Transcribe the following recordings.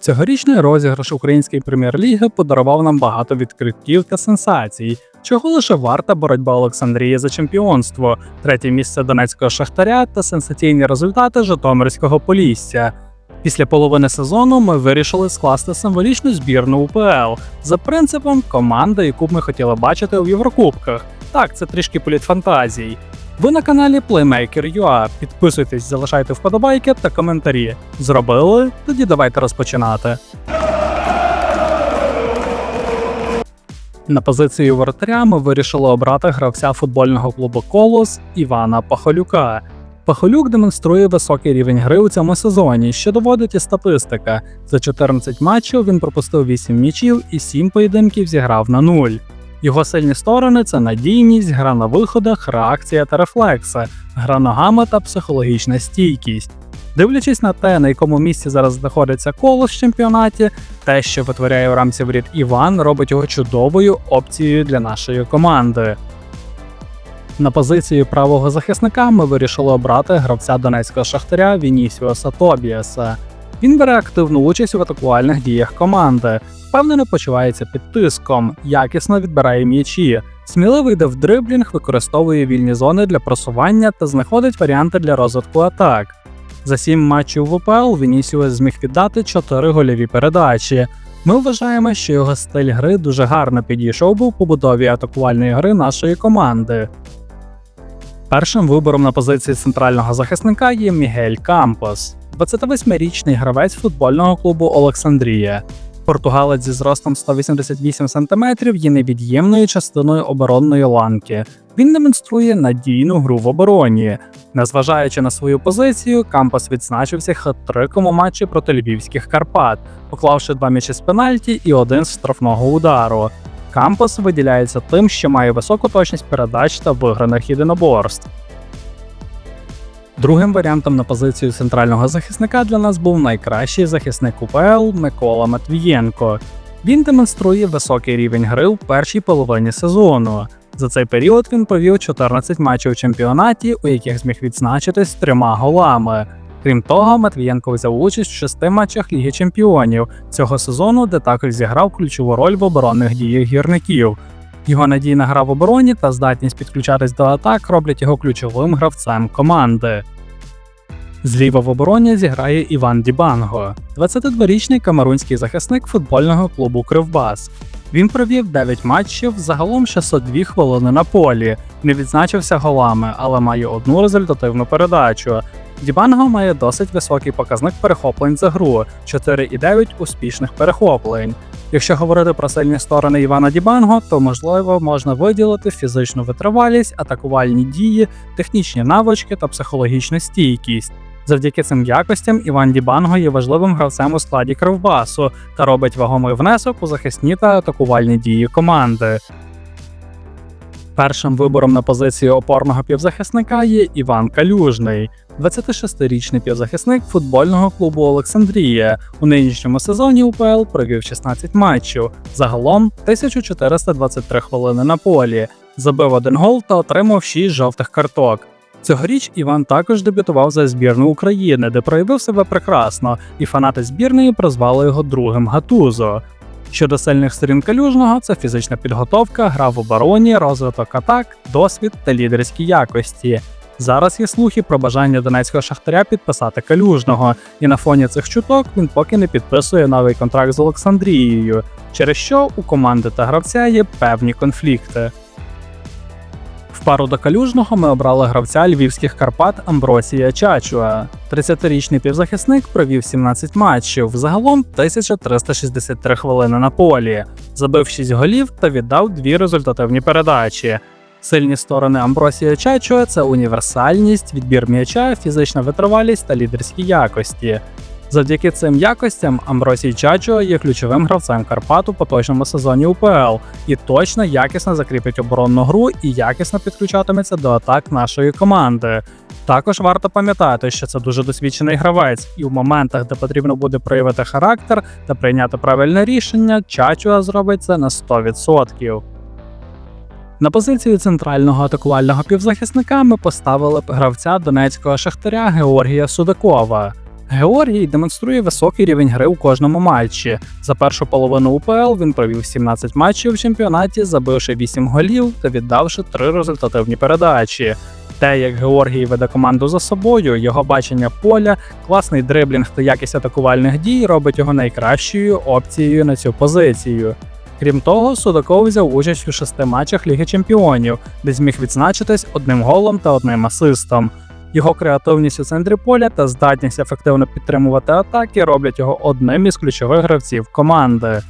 Цьогорічний розіграш української прем'єр-ліги подарував нам багато відкриттів та сенсацій, чого лише варта боротьба Олександрії за чемпіонство, третє місце Донецького Шахтаря та сенсаційні результати Житомирського Полісся. Після половини сезону ми вирішили скласти символічну збірну УПЛ за принципом команда, яку б ми хотіли бачити у Єврокубках. Так, це трішки політ фантазій. Ви на каналі Playmaker.ua. Підписуйтесь, залишайте вподобайки та коментарі. Зробили? Тоді давайте розпочинати. На позицію воротаря ми вирішили обрати гравця футбольного клубу Колос Івана Пахолюка. Пахолюк демонструє високий рівень гри у цьому сезоні, що доводить і статистика. За 14 матчів він пропустив 8 м'ячів і 7 поєдинків зіграв на нуль. Його сильні сторони це надійність, гра на виходах, реакція та рефлекси, гра ногами та психологічна стійкість. Дивлячись на те, на якому місці зараз знаходиться колос в чемпіонаті, те, що витворяє в рамці воріт Іван, робить його чудовою опцією для нашої команди. На позиції правого захисника ми вирішили обрати гравця донецького шахтаря Вінісіоса Тобіаса. Він бере активну участь у атакувальних діях команди, впевнено почувається під тиском, якісно відбирає м'ячі, сміливо йде в дриблінг, використовує вільні зони для просування та знаходить варіанти для розвитку атак. За сім матчів в УПЛ Вінісіус зміг віддати 4 гольові передачі. Ми вважаємо, що його стиль гри дуже гарно підійшов би у побудові атакувальної гри нашої команди. Першим вибором на позиції центрального захисника є Мігель Кампос, 28-річний гравець футбольного клубу Олександрія. Португалець зі зростом 188 см є невід'ємною частиною оборонної ланки. Він демонструє надійну гру в обороні. Незважаючи на свою позицію, Кампос відзначився хат-триком у матчі проти львівських Карпат, поклавши два м'ячі з пенальті і один з штрафного удару. Кампос виділяється тим, що має високу точність передач та виграних єдиноборств. Другим варіантом на позицію центрального захисника для нас був найкращий захисник УПЛ Микола Матвієнко. Він демонструє високий рівень гри в першій половині сезону. За цей період він провів 14 матчів у чемпіонаті, у яких зміг відзначитись трьома голами. Крім того, Матвієнко взяв участь в шести матчах Ліги Чемпіонів цього сезону, де також зіграв ключову роль в оборонних діях гірників. Його надійна гра в обороні та здатність підключатись до атак роблять його ключовим гравцем команди. Зліва в обороні зіграє Іван Дібанго, 22-річний камерунський захисник футбольного клубу Кривбас. Він провів 9 матчів, загалом 602 хвилини на полі, не відзначився голами, але має одну результативну передачу. Дібанго має досить високий показник перехоплень за гру 4,9 успішних перехоплень. Якщо говорити про сильні сторони Івана Дібанго, то можливо можна виділити фізичну витривалість, атакувальні дії, технічні навички та психологічну стійкість. Завдяки цим якостям Іван Дібанго є важливим гравцем у складі Кривбасу та робить вагомий внесок у захисні та атакувальні дії команди. Першим вибором на позицію опорного півзахисника є Іван Калюжний, 26-річний півзахисник футбольного клубу Олександрія. У нинішньому сезоні УПЛ провів 16 матчів, загалом 1423 хвилини на полі, забив один гол та отримав 6 жовтих карток. Цьогоріч Іван також дебютував за збірну України, де проявив себе прекрасно, і фанати збірної прозвали його другим Гатузо. Щодо сильних сторін калюжного, це фізична підготовка, гра в обороні, розвиток атак, досвід та лідерські якості. Зараз є слухи про бажання донецького шахтаря підписати калюжного, і на фоні цих чуток він поки не підписує новий контракт з Олександрією, через що у команди та гравця є певні конфлікти. В пару до калюжного ми обрали гравця львівських Карпат Амбросія Чачуа. 30-річний півзахисник провів 17 матчів, загалом 1363 хвилини на полі, забив 6 голів та віддав дві результативні передачі. Сильні сторони Амбросія Чачуа це універсальність, відбір м'яча, фізична витривалість та лідерські якості. Завдяки цим якостям Амбросій Чачо є ключовим гравцем Карпат у поточному сезоні УПЛ і точно якісно закріпить оборонну гру і якісно підключатиметься до атак нашої команди. Також варто пам'ятати, що це дуже досвідчений гравець, і в моментах, де потрібно буде проявити характер та прийняти правильне рішення, Чачуа зробить це на 100%. На позицію центрального атакувального півзахисника ми поставили гравця донецького шахтаря Георгія Судакова. Георгій демонструє високий рівень гри у кожному матчі. За першу половину УПЛ він провів 17 матчів в чемпіонаті, забивши 8 голів та віддавши 3 результативні передачі. Те, як Георгій веде команду за собою, його бачення поля, класний дриблінг та якість атакувальних дій робить його найкращою опцією на цю позицію. Крім того, Судаков взяв участь у шести матчах Ліги Чемпіонів, де зміг відзначитись одним голом та одним асистом. Його креативність у центрі поля та здатність ефективно підтримувати атаки роблять його одним із ключових гравців команди.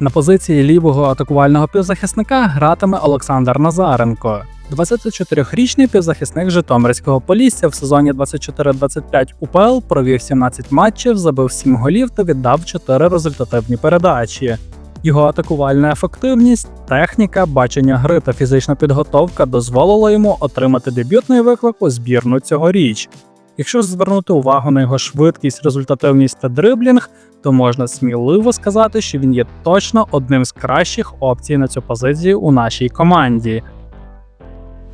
На позиції лівого атакувального півзахисника гратиме Олександр Назаренко. 24-річний півзахисник Житомирського Полісся в сезоні 24-25 УПЛ провів 17 матчів, забив 7 голів та віддав 4 результативні передачі. Його атакувальна ефективність, техніка, бачення гри та фізична підготовка дозволили йому отримати дебютний виклик у збірну цьогоріч. Якщо звернути увагу на його швидкість, результативність та дриблінг, то можна сміливо сказати, що він є точно одним з кращих опцій на цю позицію у нашій команді.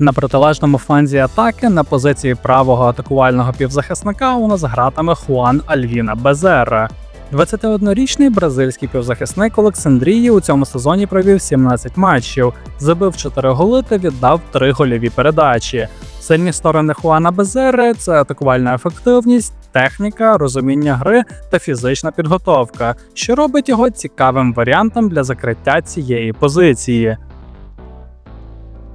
На протилежному фланзі атаки на позиції правого атакувального півзахисника у нас гратиме Хуан Альвіна Безера. 21-річний бразильський півзахисник Олександрії у цьому сезоні провів 17 матчів, забив 4 голи та віддав 3 гольові передачі. Сильні сторони Хуана Безери це атакувальна ефективність, техніка, розуміння гри та фізична підготовка, що робить його цікавим варіантом для закриття цієї позиції.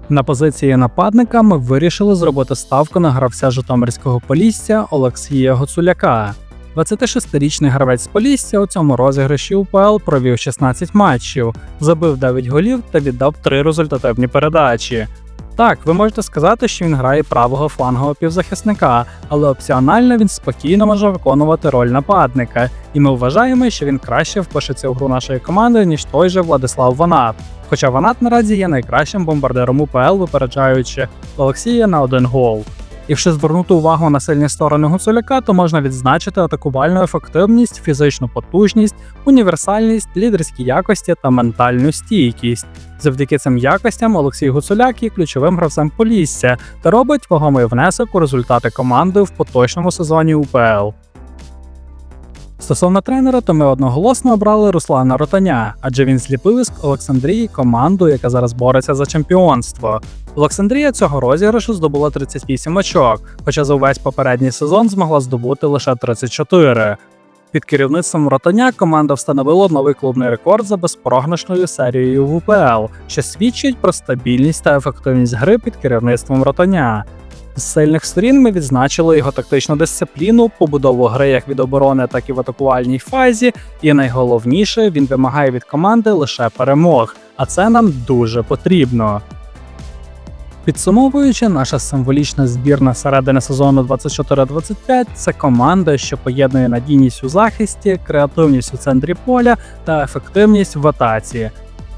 На позиції нападника ми вирішили зробити ставку на гравця Житомирського Полісся Олексія Гоцуляка. 26-річний гравець з Полісся у цьому розіграші УПЛ провів 16 матчів, забив 9 голів та віддав 3 результативні передачі. Так, ви можете сказати, що він грає правого флангового півзахисника, але опціонально він спокійно може виконувати роль нападника, і ми вважаємо, що він краще впишеться у гру нашої команди, ніж той же Владислав Ванат. Хоча Ванат наразі є найкращим бомбардиром УПЛ, випереджаючи Олексія на один гол. Якщо звернути увагу на сильні сторони Гуцуляка, то можна відзначити атакувальну ефективність, фізичну потужність, універсальність, лідерські якості та ментальну стійкість. Завдяки цим якостям Олексій Гуцуляк є ключовим гравцем Полісся та робить вагомий внесок у результати команди в поточному сезоні УПЛ. Стосовно тренера, то ми одноголосно обрали Руслана Ротаня, адже він зліпив із Олександрії команду, яка зараз бореться за чемпіонство. Олександрія цього розіграшу здобула 38 очок, хоча за увесь попередній сезон змогла здобути лише 34. Під керівництвом Ротаня команда встановила новий клубний рекорд за безпрограшною серією в УПЛ, що свідчить про стабільність та ефективність гри під керівництвом Ротаня. З сильних сторін ми відзначили його тактичну дисципліну, побудову гри як від оборони, так і в атакувальній фазі. І найголовніше, він вимагає від команди лише перемог, а це нам дуже потрібно. Підсумовуючи, наша символічна збірна середини сезону 24-25 це команда, що поєднує надійність у захисті, креативність у центрі поля та ефективність в атаці.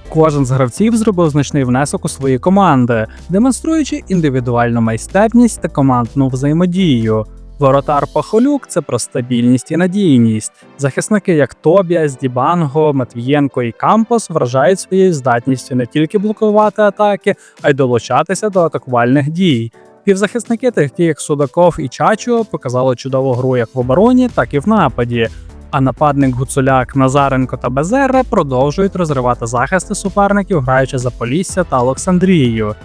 Кожен з гравців зробив значний внесок у свої команди, демонструючи індивідуальну майстерність та командну взаємодію. Воротар Пахолюк це про стабільність і надійність. Захисники, як Тобіас, Дібанго, Матвієнко і Кампос, вражають своєю здатністю не тільки блокувати атаки, а й долучатися до атакувальних дій. Півзахисники, такі як Судаков і Чачо, показали чудову гру як в обороні, так і в нападі. А нападник Гуцуляк, Назаренко та Безерра продовжують розривати захисти суперників, граючи за Полісся та Олександрією.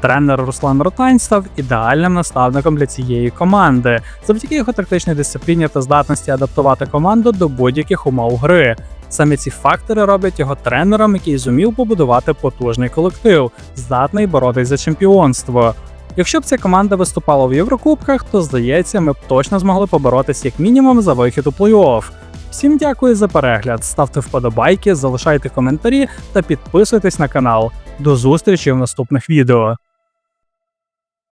Тренер Руслан Ротань став ідеальним наставником для цієї команди, завдяки його тактичній дисципліні та здатності адаптувати команду до будь-яких умов гри. Саме ці фактори роблять його тренером, який зумів побудувати потужний колектив, здатний боротись за чемпіонство. Якщо б ця команда виступала в Єврокубках, то здається, ми б точно змогли поборотись як мінімум за вихід у плей-офф. Всім дякую за перегляд, ставте вподобайки, залишайте коментарі та підписуйтесь на канал. До зустрічі в наступних відео.